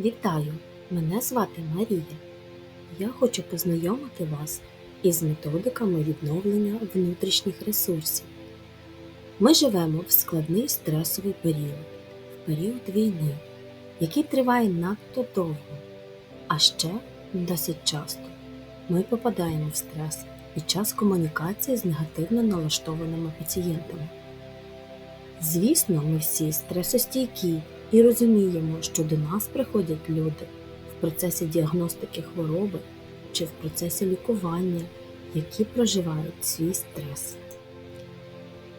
Вітаю! Мене звати Марія. Я хочу познайомити вас із методиками відновлення внутрішніх ресурсів. Ми живемо в складний стресовий період, в період війни, який триває надто довго, а ще досить часто ми попадаємо в стрес під час комунікації з негативно налаштованими пацієнтами. Звісно, ми всі стресостійкі і розуміємо, що до нас приходять люди в процесі діагностики хвороби чи в процесі лікування, які проживають свій стрес.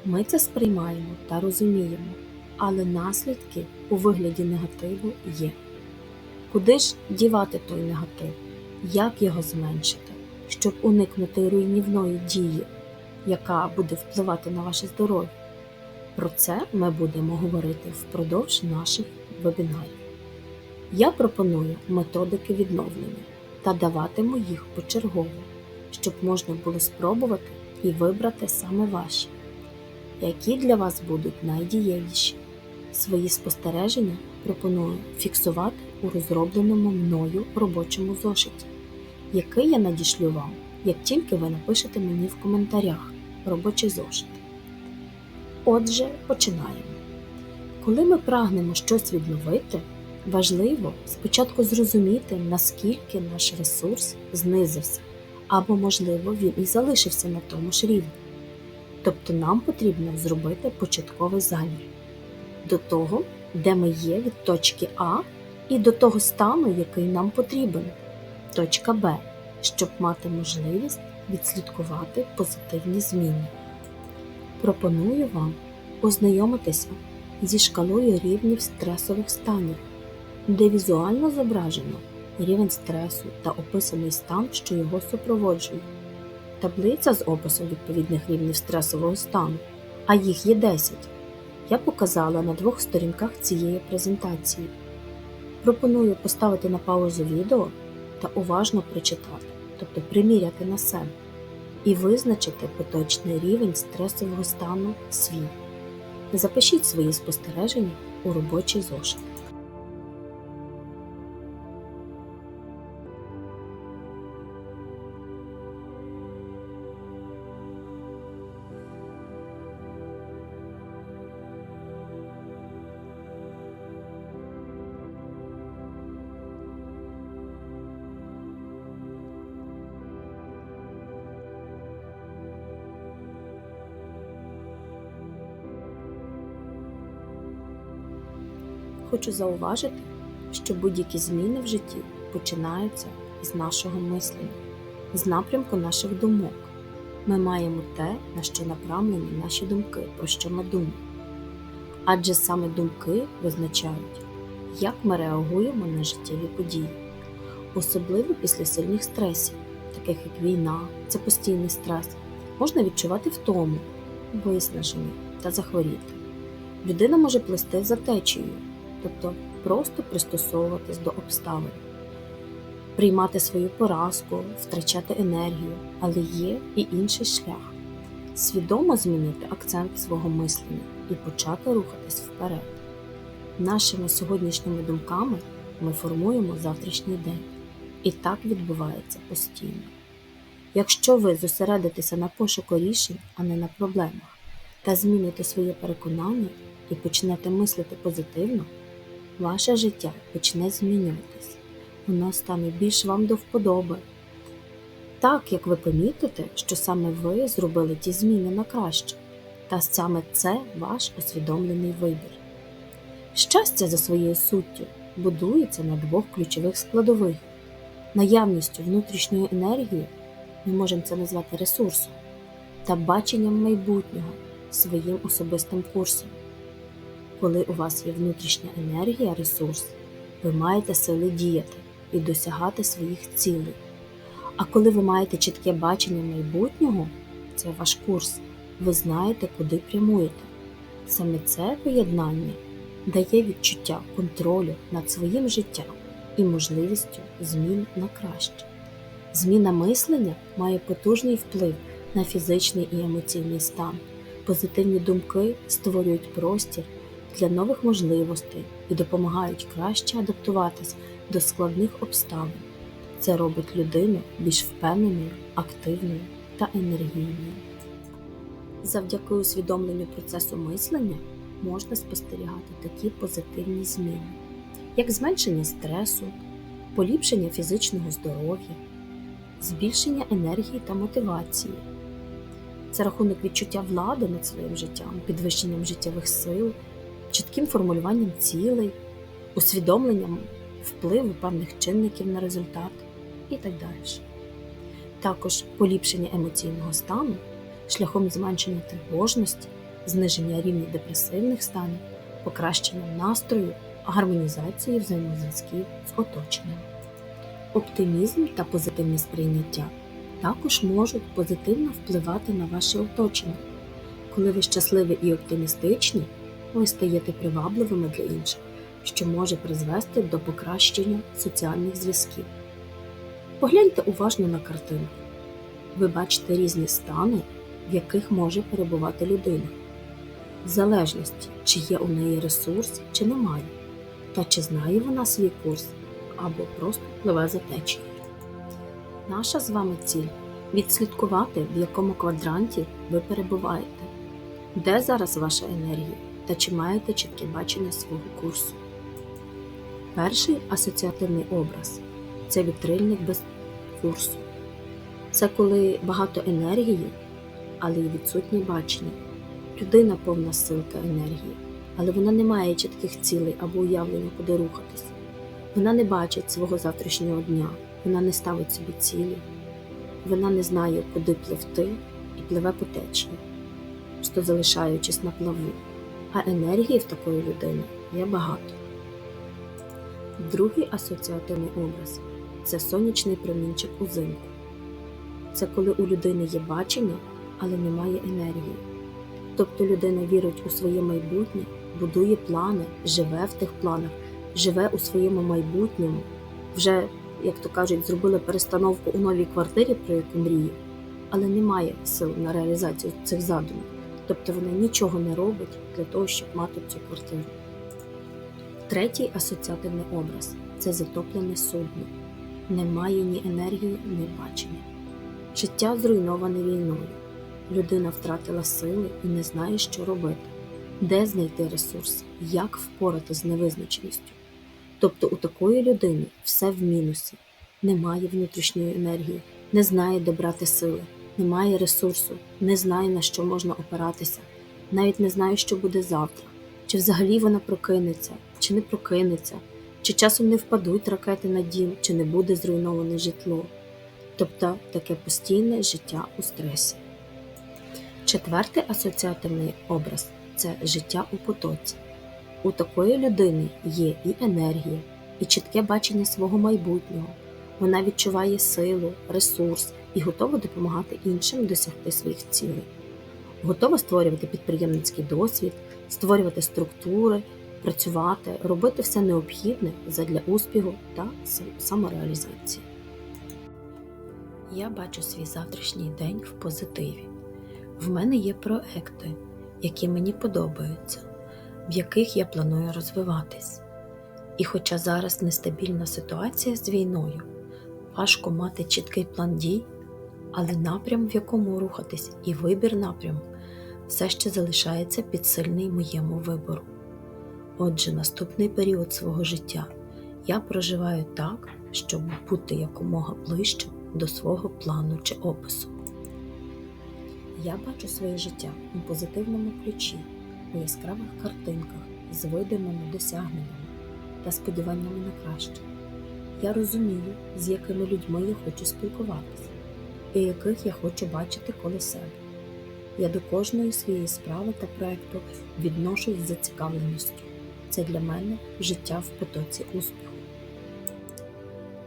Ми це сприймаємо та розуміємо, але наслідки у вигляді негативу є. Куди ж дівати той негатив? Як його зменшити, щоб уникнути руйнівної дії, яка буде впливати на ваше здоров'я? Про це ми будемо говорити впродовж наших вебінарів. Я пропоную методики відновлення та даватиму їх почергово, щоб можна було спробувати і вибрати саме ваші, які для вас будуть найдієвіші. Свої спостереження пропоную фіксувати у розробленому мною робочому зошиті, який я надішлю вам, як тільки ви напишете мені в коментарях робочий зошит. Отже, починаємо. Коли ми прагнемо щось відновити, важливо спочатку зрозуміти, наскільки наш ресурс знизився, або, можливо, він і залишився на тому ж рівні. Тобто нам потрібно зробити початковий замір до того, де ми є від точки А і до того стану, який нам потрібен, точка Б, щоб мати можливість відслідкувати позитивні зміни. Пропоную вам ознайомитися зі шкалою рівнів стресових станів, де візуально зображено рівень стресу та описаний стан, що його супроводжує. Таблиця з описом відповідних рівнів стресового стану, а їх є 10, я показала на двох сторінках цієї презентації. Пропоную поставити на паузу відео та уважно прочитати, тобто приміряти на себе і визначити поточний рівень стресового стану свій. Запишіть свої спостереження у робочий зошит. Хочу зауважити, що будь-які зміни в житті починаються з нашого мислення, з напрямку наших думок. Ми маємо те, на що направлені наші думки, про що ми думаємо. Адже саме думки визначають, як ми реагуємо на життєві події, особливо після сильних стресів, таких як війна, це постійний стрес, можна відчувати втому, виснаження та захворіти. Людина може плисти за течією, тобто просто пристосовуватись до обставин, приймати свою поразку, втрачати енергію, але є і інший шлях свідомо змінити акцент свого мислення і почати рухатись вперед. Нашими сьогоднішніми думками ми формуємо завтрашній день, і так відбувається постійно. Якщо ви зосередитеся на пошуку рішень, а не на проблемах, та зміните своє переконання і почнете мислити позитивно, ваше життя почне змінюватись, воно стане більш вам до вподоби. Так як ви помітите, що саме ви зробили ті зміни на краще, та саме це ваш усвідомлений вибір. Щастя за своєю суттю будується на двох ключових складових наявністю внутрішньої енергії, ми можемо це назвати ресурсом, та баченням майбутнього своїм особистим курсом. Коли у вас є внутрішня енергія, ресурс, ви маєте сили діяти і досягати своїх цілей. А коли ви маєте чітке бачення майбутнього, це ваш курс, ви знаєте, куди прямуєте. Саме це поєднання дає відчуття контролю над своїм життям і можливістю змін на краще. Зміна мислення має потужний вплив на фізичний і емоційний стан. Позитивні думки створюють простір для нових можливостей, і допомагають краще адаптуватись до складних обставин. Це робить людину більш впевненою, активною та енергійною. Завдяки усвідомленню процесу мислення можна спостерігати такі позитивні зміни, як зменшення стресу, поліпшення фізичного здоров'я, збільшення енергії та мотивації. Це рахунок відчуття влади над своїм життям, підвищенням життєвих сил, чітким формулюванням цілей, усвідомленням впливу певних чинників на результат і так далі. Також поліпшення емоційного стану шляхом зменшення тривожності, зниження рівня депресивних станів, покращення настрою, гармонізації взаємозв'язків з оточенням. Оптимізм та позитивне сприйняття також можуть позитивно впливати на ваше оточення. Коли ви щасливі і оптимістичні, ви стаєте привабливими для інших, що може призвести до покращення соціальних зв'язків. Погляньте уважно на картинку. Ви бачите різні стани, в яких може перебувати людина, в залежності, чи є у неї ресурс, чи немає, та чи знає вона свій курс або просто пливе за течією. Наша з вами ціль відслідкувати, в якому квадранті ви перебуваєте, де зараз ваша енергія та чи маєте чітке бачення свого курсу. Перший асоціативний образ це вітрильник без курсу. Це коли багато енергії, але й відсутнє бачення. Людина повна сил та енергії, але вона не має чітких цілей або уявлення, куди рухатись. Вона не бачить свого завтрашнього дня, вона не ставить собі цілі, вона не знає, куди пливти і пливе по течії, просто залишаючись на плаву. А енергії в такої людини є багато. Другий асоціативний образ це сонячний промінчик узимку. Це коли у людини є бачення, але немає енергії. Тобто людина вірить у своє майбутнє, будує плани, живе в тих планах, живе у своєму майбутньому, вже, як то кажуть, зробили перестановку у новій квартирі, про яку мріє, але немає сил на реалізацію цих задумів. Тобто вона нічого не робить для того, щоб мати цю квартиру. Третій асоціативний образ це затоплене судно. Немає ні енергії, ні бачення. Життя зруйноване війною. Людина втратила сили і не знає, що робити, де знайти ресурси, як впорати з невизначеністю. Тобто у такої людини все в мінусі, немає внутрішньої енергії, не знає, де брати сили, немає ресурсу, не знає, на що можна опиратися, навіть не знає, що буде завтра, чи взагалі вона прокинеться, чи не прокинеться, чи часом не впадуть ракети на дім, чи не буде зруйноване житло. Тобто таке постійне життя у стресі. Четвертий асоціативний образ це життя у потоці. У такої людини є і енергія, і чітке бачення свого майбутнього. Вона відчуває силу, ресурс і готова допомагати іншим досягти своїх цілей. Готова створювати підприємницький досвід, створювати структури, працювати, робити все необхідне задля успіху та самореалізації. Я бачу свій завтрашній день в позитиві. В мене є проекти, які мені подобаються, в яких я планую розвиватись. І хоча зараз нестабільна ситуація з війною, важко мати чіткий план дій, але напрям, в якому рухатись, і вибір напряму все ще залишається підсильний моєму вибору. Отже, наступний період свого життя я проживаю так, щоб бути якомога ближче до свого плану чи опису. Я бачу своє життя у позитивному ключі, у яскравих картинках з видимими досягненнями та сподіваннями на краще. Я розумію, з якими людьми я хочу спілкуватися і яких я хочу бачити коло себе. Я до кожної своєї справи та проекту відношусь з зацікавленістю. Це для мене життя в потоці успіху.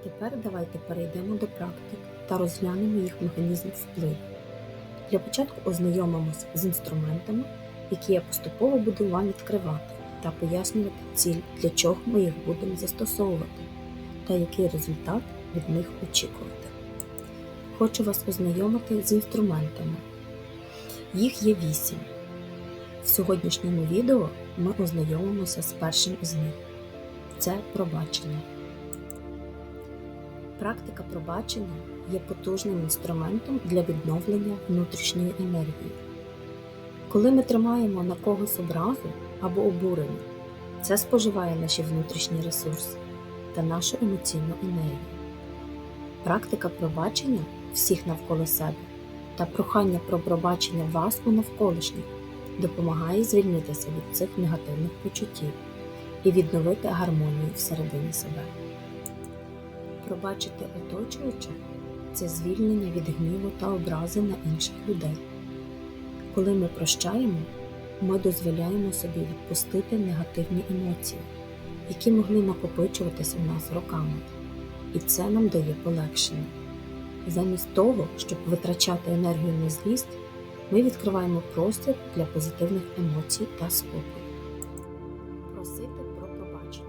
Тепер давайте перейдемо до практик та розглянемо їх механізм впливу. Для початку ознайомимось з інструментами, які я поступово буду вам відкривати та пояснювати ціль, для чого ми їх будемо застосовувати та який результат від них очікувати. Хочу вас ознайомити з інструментами. Їх є вісім. В сьогоднішньому відео ми ознайомимося з першим із них це пробачення. Практика пробачення є потужним інструментом для відновлення внутрішньої енергії. Коли ми тримаємо на когось образу або обурення, це споживає наші внутрішні ресурси та нашу емоційну енергію. Практика пробачення всіх навколо себе та прохання про пробачення вас у навколишніх допомагає звільнитися від цих негативних почуттів і відновити гармонію всередині себе. Пробачити оточуючих це звільнення від гніву та образи на інших людей. Коли ми прощаємо, ми дозволяємо собі відпустити негативні емоції, які могли накопичуватися в нас роками, і це нам дає полегшення. Замість того, щоб витрачати енергію на злість, ми відкриваємо простір для позитивних емоцій та спокою. Просити про пробачення.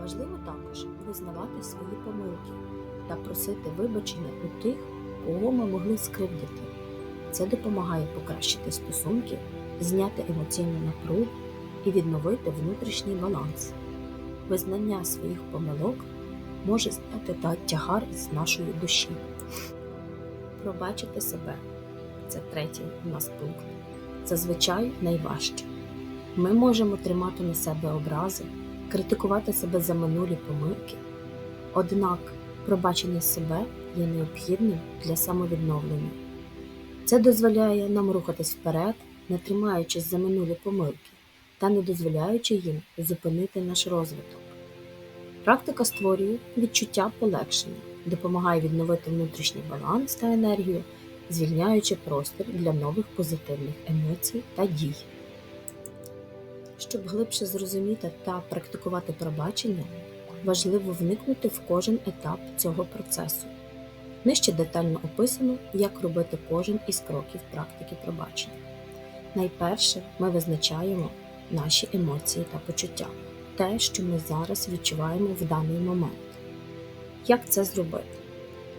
Важливо також визнавати свої помилки та просити вибачення у тих, кого ми могли скривдити. Це допомагає покращити стосунки, зняти емоційну напругу і відновити внутрішній баланс. Визнання своїх помилок може зняти та тягар з нашої душі. Пробачити себе це третій у нас пункт. Зазвичай найважче. Ми можемо тримати на себе образи, критикувати себе за минулі помилки. Однак пробачення себе є необхідним для самовідновлення. Це дозволяє нам рухатись вперед, не тримаючись за минулі помилки та не дозволяючи їм зупинити наш розвиток. Практика створює відчуття полегшення, допомагає відновити внутрішній баланс та енергію, звільняючи простір для нових позитивних емоцій та дій. Щоб глибше зрозуміти та практикувати пробачення, важливо вникнути в кожен етап цього процесу. Нижче детально описано, як робити кожен із кроків практики пробачення. Найперше ми визначаємо наші емоції та почуття, те, що ми зараз відчуваємо в даний момент. Як це зробити?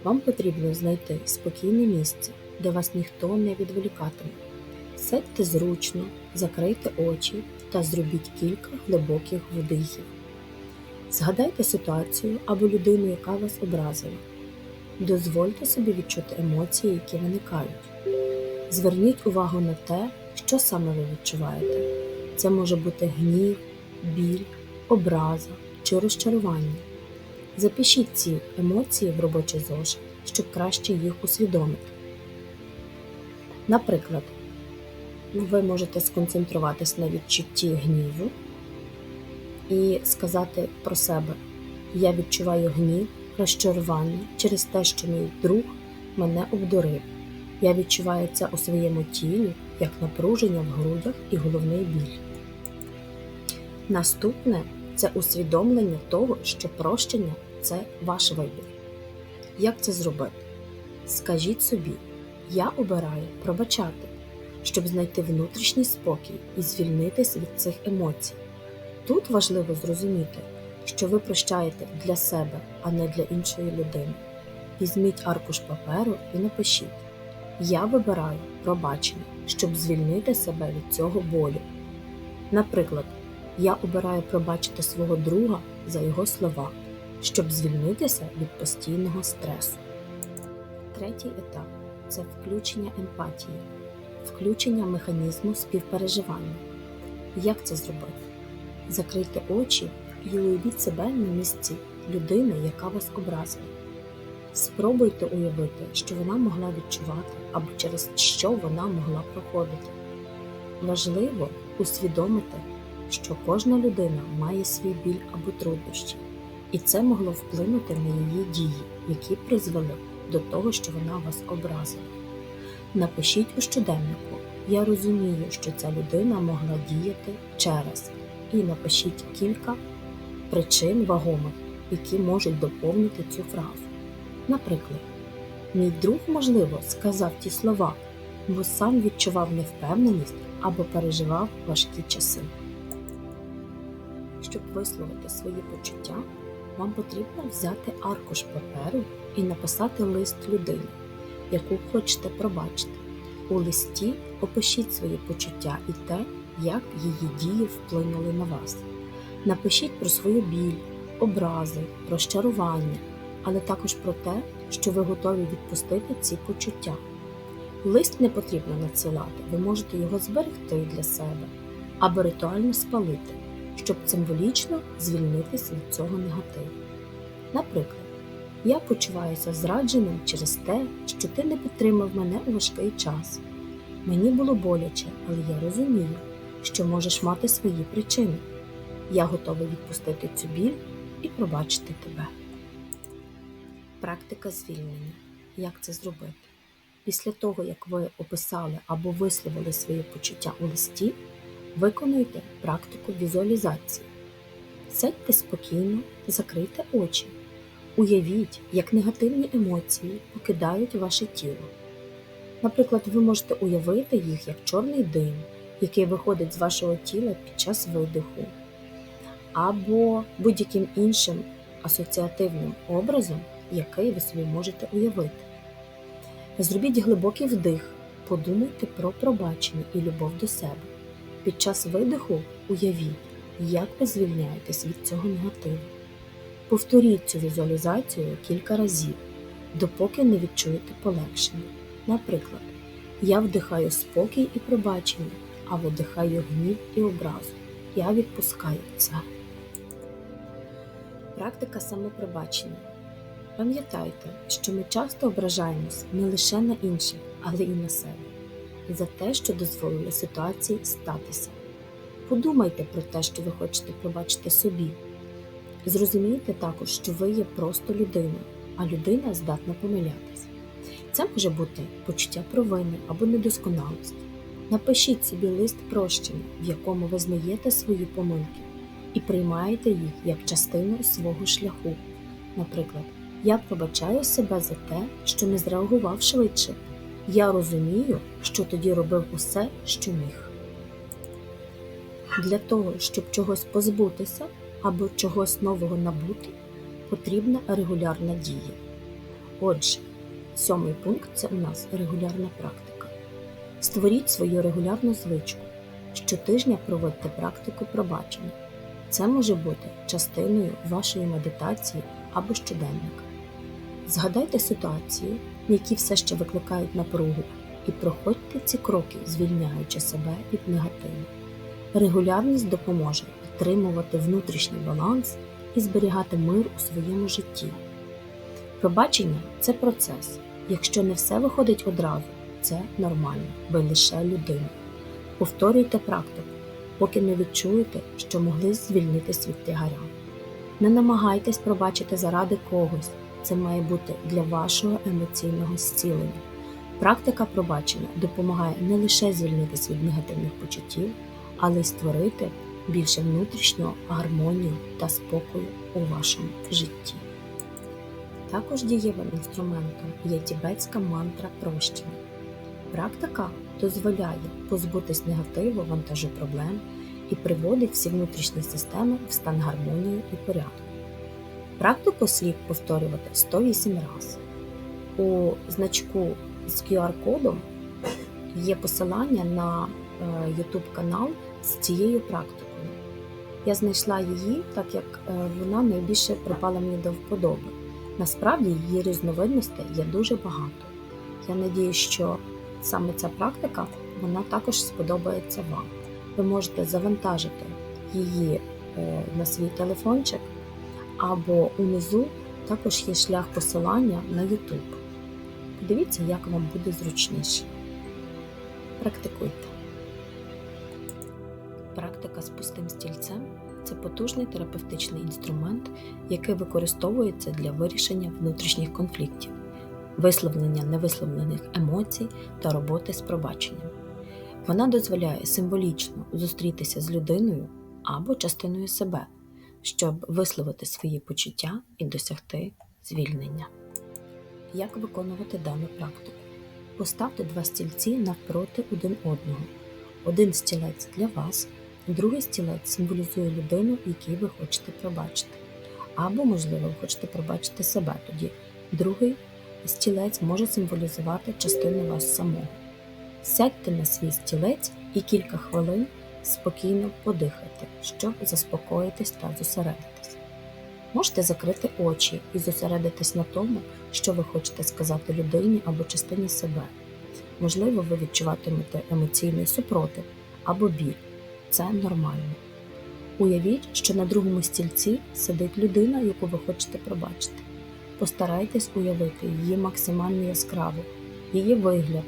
Вам потрібно знайти спокійне місце, де вас ніхто не відволікатиме. Сядьте зручно, закрийте очі та зробіть кілька глибоких вдихів. Згадайте ситуацію або людину, яка вас образила. Дозвольте собі відчути емоції, які виникають. Зверніть увагу на те, що саме ви відчуваєте. Це може бути гнів, біль, образа чи розчарування. Запишіть ці емоції в робочий зошит, щоб краще їх усвідомити. Наприклад, ви можете сконцентруватись на відчутті гніву і сказати про себе: Я відчуваю гнів, розчарування через те, що мій друг мене обдурив. Я відчуваю це у своєму тілі, як напруження в грудях і головний біль. Наступне це усвідомлення того, що прощення це ваш вибір. Як це зробити? Скажіть собі, я обираю пробачати, щоб знайти внутрішній спокій і звільнитись від цих емоцій. Тут важливо зрозуміти, що ви прощаєте для себе, а не для іншої людини. Візьміть аркуш паперу і напишіть: Я вибираю пробачення, щоб звільнити себе від цього болю. Наприклад, я обираю пробачити свого друга за його слова, щоб звільнитися від постійного стресу. Третій етап це включення емпатії, включення механізму співпереживання. Як це зробити? Закрийте очі і уявіть себе на місці людини, яка вас образила. Спробуйте уявити, що вона могла відчувати або через що вона могла проходити. Важливо усвідомити, що кожна людина має свій біль або труднощі, і це могло вплинути на її дії, які призвели до того, що вона вас образила. Напишіть у щоденнику: Я розумію, що ця людина могла діяти через, і напишіть кілька причин вагомих, які можуть доповнити цю фразу. Наприклад, мій друг, можливо, сказав ті слова, бо сам відчував невпевненість або переживав важкі часи. Щоб висловити свої почуття, вам потрібно взяти аркуш паперу і написати лист людині, яку хочете пробачити. У листі опишіть свої почуття і те, як її дії вплинули на вас. Напишіть про свою біль, образи, розчарування, але також про те, що ви готові відпустити ці почуття. Лист не потрібно надсилати, ви можете його зберегти для себе або ритуально спалити, щоб символічно звільнитися від цього негативу. Наприклад, я почуваюся зрадженим через те, що ти не підтримав мене у важкий час. Мені було боляче, але я розумію, що можеш мати свої причини. Я готовий відпустити цю біль і пробачити тебе. Практика звільнення. Як це зробити? Після того, як ви описали або висловили свої почуття у листі, виконуйте практику візуалізації. Сядьте спокійно, закрийте очі. Уявіть, як негативні емоції покидають ваше тіло. Наприклад, ви можете уявити їх як чорний дим, який виходить з вашого тіла під час видиху, або будь-яким іншим асоціативним образом, який ви собі можете уявити. Зробіть глибокий вдих, подумайте про пробачення і любов до себе. Під час видиху уявіть, як ви звільняєтесь від цього негативу. Повторіть цю візуалізацію кілька разів, допоки не відчуєте полегшення. Наприклад, я вдихаю спокій і пробачення, а видихаю гнів і образу. Я відпускаю це. Практика самопробачення. Пам'ятайте, що ми часто ображаємось не лише на інших, але і на себе за те, що дозволили ситуації статися. Подумайте про те, що ви хочете пробачити собі. Зрозумійте також, що ви є просто людиною, а людина здатна помилятися. Це може бути почуття провини або недосконалості. Напишіть собі лист прощення, в якому визнаєте свої помилки і приймаєте їх як частину свого шляху. Наприклад, я пробачаю себе за те, що не зреагував швидше. Я розумію, що тоді робив усе, що міг. Для того, щоб чогось позбутися або чогось нового набути, потрібна регулярна дія. Отже, сьомий пункт це у нас регулярна практика. Створіть свою регулярну звичку. Щотижня проводьте практику пробачення. Це може бути частиною вашої медитації або щоденника. Згадайте ситуації, які все ще викликають напругу, і проходьте ці кроки, звільняючи себе від негативу. Регулярність допоможе підтримувати внутрішній баланс і зберігати мир у своєму житті. Пробачення це процес. Якщо не все виходить одразу, це нормально, ви лише людина. Повторюйте практику, поки не відчуєте, що могли звільнитись від тягаря. Не намагайтесь пробачити заради когось, це має бути для вашого емоційного зцілення. Практика пробачення допомагає не лише звільнитись від негативних почуттів, але й створити більше внутрішнього гармонію та спокою у вашому житті. Також дієвим інструментом є тібетська мантра прощення. Практика дозволяє позбутись негативу, вантажу проблем і приводить всі внутрішні системи в стан гармонії і порядку. Практику слід повторювати 108 разів. У значку з QR-кодом є посилання на YouTube канал з цією практикою. Я знайшла її, так як е, вона найбільше припала мені до вподоби. Насправді її різновидностей є дуже багато. Я надію, що саме ця практика вона також сподобається вам. Ви можете завантажити її е, на свій телефончик, або унизу також є шлях посилання на YouTube. Подивіться, як вам буде зручніше. Практикуйте. Практика з пустим стільцем це потужний терапевтичний інструмент, який використовується для вирішення внутрішніх конфліктів, висловлення невисловлених емоцій та роботи з пробаченням. Вона дозволяє символічно зустрітися з людиною або частиною себе, щоб висловити свої почуття і досягти звільнення. Як виконувати дану практику? Поставте два стільці навпроти один одного. Один стілець для вас, другий стілець символізує людину, якій ви хочете пробачити. Або, можливо, ви хочете пробачити себе тоді. Другий стілець може символізувати частину вас самого. Сядьте на свій стілець і кілька хвилин спокійно подихайте, щоб заспокоїтись та зосередитись. Можете закрити очі і зосередитись на тому, що ви хочете сказати людині або частині себе. Можливо, ви відчуватимете емоційний супротив або біль. Це нормально. Уявіть, що на другому стільці сидить людина, яку ви хочете пробачити. Постарайтесь уявити її максимально яскраво, її вигляд,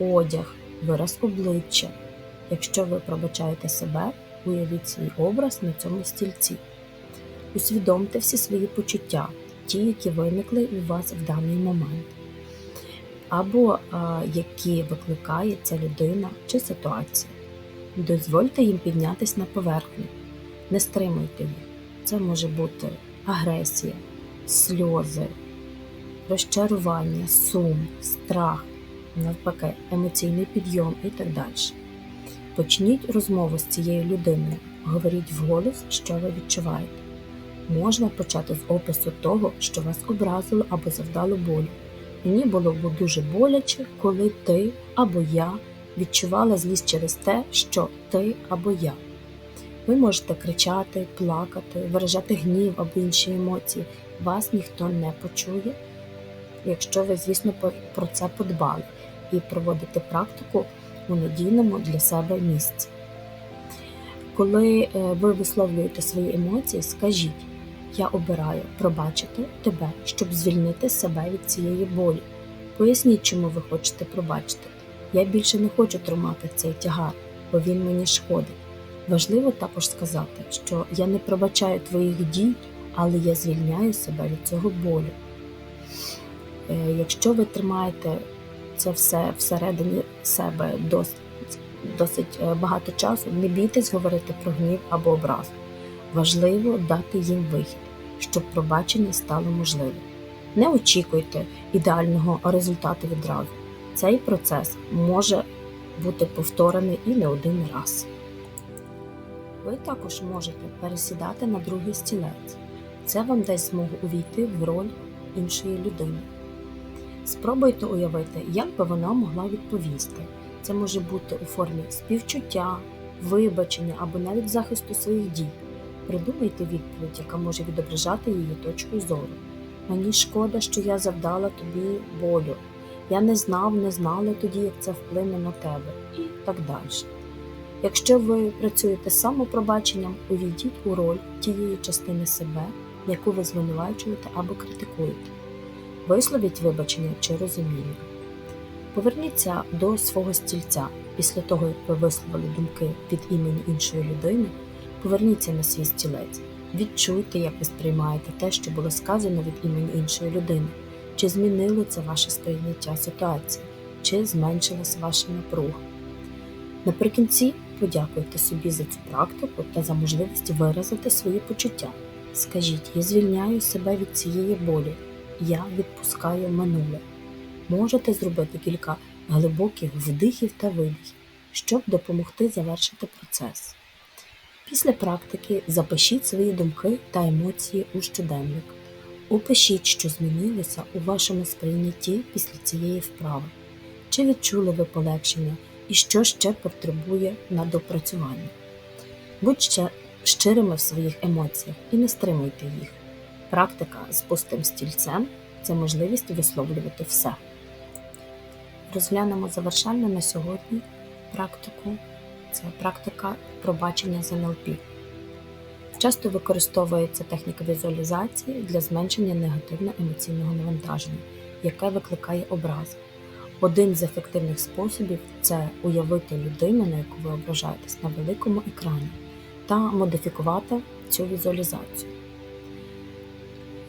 одяг, вираз обличчя. Якщо ви пробачаєте себе, уявіть свій образ на цьому стільці. Усвідомте всі свої почуття, ті, які виникли у вас в даний момент, або а, які викликає ця людина чи ситуація. Дозвольте їм піднятися на поверхню, не стримуйте їх. Це може бути агресія, сльози, розчарування, сум, страх, навпаки, емоційний підйом і так далі. Почніть розмову з цією людиною, говоріть вголос, що ви відчуваєте. Можна почати з опису того, що вас образило або завдало болю. Мені було б дуже боляче, коли ти або я відчувала злість через те, що ти або я. Ви можете кричати, плакати, виражати гнів або інші емоції. Вас ніхто не почує, якщо ви, звісно, про це подбали і проводите практику у надійному для себе місці. Коли е, ви висловлюєте свої емоції, скажіть: Я обираю пробачити тебе, щоб звільнити себе від цієї болі. Поясніть, чому ви хочете пробачити. Я більше не хочу тримати цей тягар, бо він мені шкодить. Важливо також сказати, що я не пробачаю твоїх дій, але я звільняю себе від цього болю. Е, якщо ви тримаєте це все всередині себе досить, досить е, багато часу, не бійтесь говорити про гнів або образу. Важливо дати їм вихід, щоб пробачення стало можливим. Не очікуйте ідеального результату відразу. Цей процес може бути повторений і не один раз. Ви також можете пересідати на другий стілець. Це вам дасть змогу увійти в роль іншої людини. Спробуйте уявити, як би вона могла відповісти. Це може бути у формі співчуття, вибачення або навіть захисту своїх дій. Придумайте відповідь, яка може відображати її точку зору. Мені шкода, що я завдала тобі болю. Я не знав, не знала тоді, як це вплине на тебе, і так далі. Якщо ви працюєте з самопробаченням, увійдіть у роль тієї частини себе, яку ви звинувачуєте або критикуєте. Висловіть вибачення чи розуміння. Поверніться до свого стільця. Після того, як ви висловили думки від імені іншої людини, поверніться на свій стілець. Відчуйте, як ви сприймаєте те, що було сказано від імені іншої людини, чи змінило це ваше сприйняття ситуації, чи зменшилась ваша напруга. Наприкінці подякуйте собі за цю практику та за можливість виразити свої почуття. Скажіть, я звільняю себе від цієї болі, я відпускаю минуле. Можете зробити кілька глибоких вдихів та видихів, щоб допомогти завершити процес. Після практики запишіть свої думки та емоції у щоденник. Опишіть, що змінилося у вашому сприйнятті після цієї вправи, чи відчули ви полегшення і що ще потребує на допрацювання. Будьте щирими в своїх емоціях і не стримуйте їх. Практика з пустим стільцем це можливість висловлювати все. Розглянемо завершально на сьогодні практику це практика пробачення з НЛП. Часто використовується техніка візуалізації для зменшення негативно-емоційного навантаження, яке викликає образи. Один з ефективних способів це уявити людину, на яку ви ображаєтесь, на великому екрані, та модифікувати цю візуалізацію.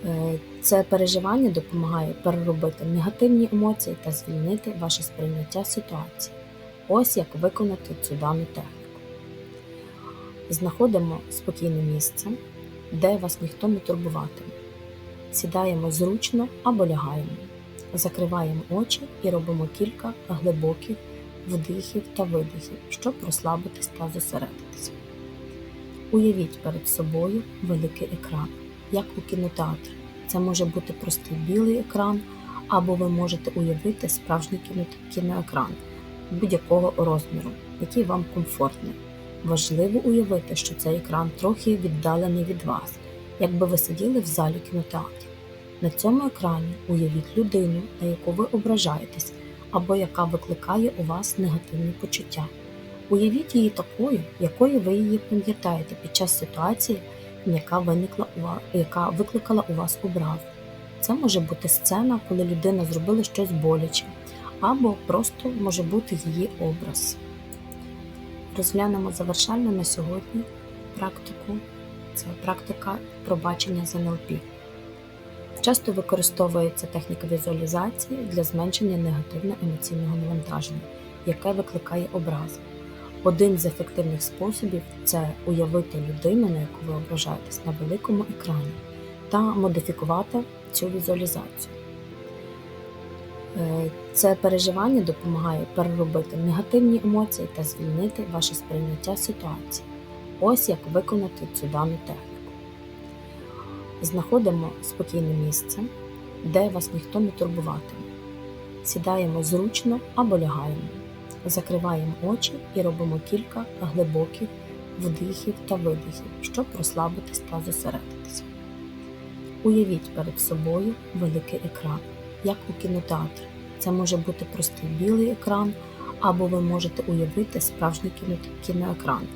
Е, це переживання допомагає переробити негативні емоції та звільнити ваше сприйняття ситуації. Ось як виконати цю дану техніку. Знаходимо спокійне місце, де вас ніхто не турбуватиме. Сідаємо зручно або лягаємо, закриваємо очі і робимо кілька глибоких вдихів та видихів, щоб розслабитись та зосередитися. Уявіть перед собою великий екран, як у кінотеатрі. Це може бути простий білий екран, або ви можете уявити справжній кіноекран будь-якого розміру, який вам комфортний. Важливо уявити, що цей екран трохи віддалений від вас, якби ви сиділи в залі кінотеатру. На цьому екрані уявіть людину, на яку ви ображаєтесь, або яка викликає у вас негативні почуття. Уявіть її такою, якою ви її пам'ятаєте під час ситуації, яка виникла у вас, яка викликала у вас образу. Це може бути сцена, коли людина зробила щось боляче, або просто може бути її образ. Розглянемо завершально на сьогодні практику. Це практика пробачення з НЛП. Часто використовується техніка візуалізації для зменшення негативно-емоційного навантаження, яке викликає образи. Один з ефективних способів це уявити людину, на яку ви ображаєтесь, на великому екрані та модифікувати цю візуалізацію. Е, Це переживання допомагає переробити негативні емоції та звільнити ваше сприйняття ситуації. Ось як виконати цю дану техніку. Знаходимо спокійне місце, де вас ніхто не турбуватиме. Сідаємо зручно або лягаємо. Закриваємо очі і робимо кілька глибоких вдихів та видихів, щоб розслабитись та зосередитися. Уявіть перед собою великий екран, як у кінотеатрі. Це може бути простий білий екран, або ви можете уявити справжній кіноекран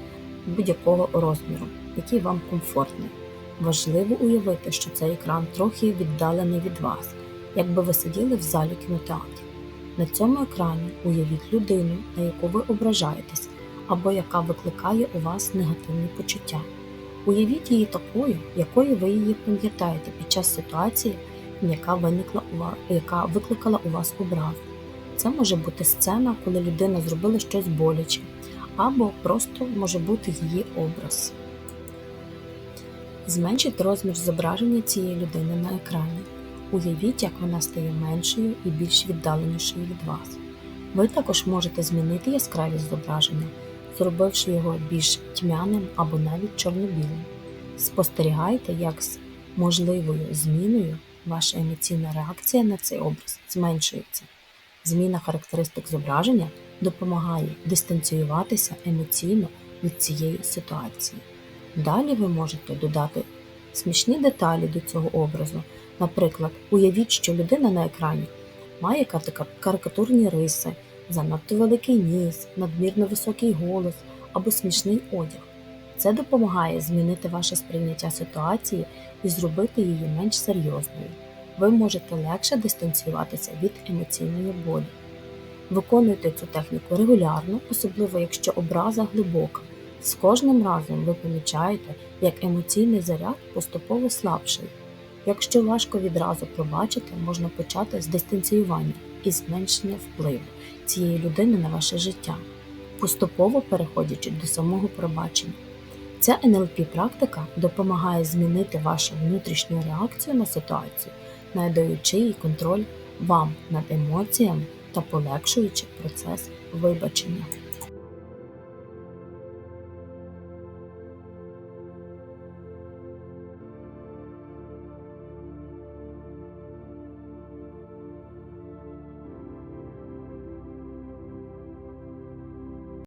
будь-якого розміру, який вам комфортний. Важливо уявити, що цей екран трохи віддалений від вас, якби ви сиділи в залі кінотеатру. На цьому екрані уявіть людину, на яку ви ображаєтесь, або яка викликає у вас негативні почуття. Уявіть її такою, якою ви її пам'ятаєте під час ситуації, яка виникла у вас, яка викликала у вас образу. Це може бути сцена, коли людина зробила щось боляче, або просто може бути її образ. Зменшіть розмір зображення цієї людини на екрані. Уявіть, як вона стає меншою і більш віддаленішою від вас. Ви також можете змінити яскравість зображення, зробивши його більш тьмяним або навіть чорно-білим. Спостерігайте, як з можливою зміною ваша емоційна реакція на цей образ зменшується. Зміна характеристик зображення допомагає дистанціюватися емоційно від цієї ситуації. Далі ви можете додати смішні деталі до цього образу. Наприклад, уявіть, що людина на екрані має карикатурні риси, занадто великий ніс, надмірно високий голос або смішний одяг. Це допомагає змінити ваше сприйняття ситуації і зробити її менш серйозною. Ви можете легше дистанціюватися від емоційної болі. Виконуйте цю техніку регулярно, особливо якщо образа глибока. З кожним разом ви помічаєте, як емоційний заряд поступово слабший. Якщо важко відразу пробачити, можна почати з дистанціювання і зменшення впливу цієї людини на ваше життя, поступово переходячи до самого пробачення. Ця НЛП практика допомагає змінити вашу внутрішню реакцію на ситуацію, надаючи їй контроль вам над емоціями та полегшуючи процес вибачення.